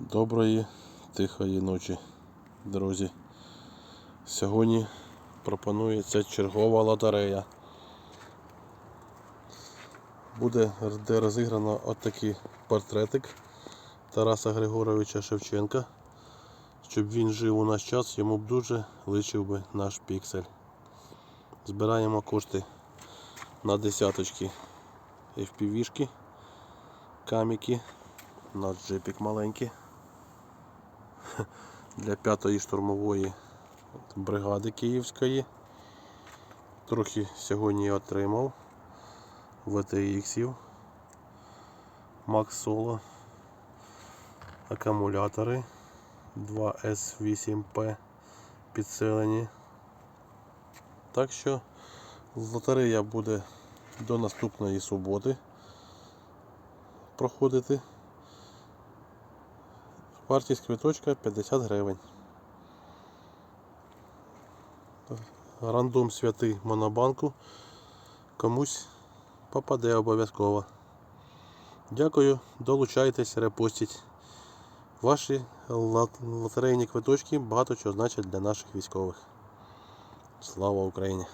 Доброї, тихої ночі, друзі. Сьогодні пропонується чергова лотерея. Буде де розіграно отакий портретик Тараса Григоровича Шевченка. Щоб він жив у наш час, йому б дуже личив би наш піксель. Збираємо кошти на десяточки FPV-шки, каміки, наш джипік маленький для 5-ї штурмової бригади Київської. Трохи сьогодні отримав VTX-ів, Max Solo, акумулятори 2S8P підсилені. Так що лотерея буде до наступної суботи проходити. Вартість квиточка 50 гривень. Рандом святий монобанку. Комусь попаде обов'язково. Дякую, долучайтесь, репостіть. Ваші лотерейні квиточки багато чого значать для наших військових. Слава Україні!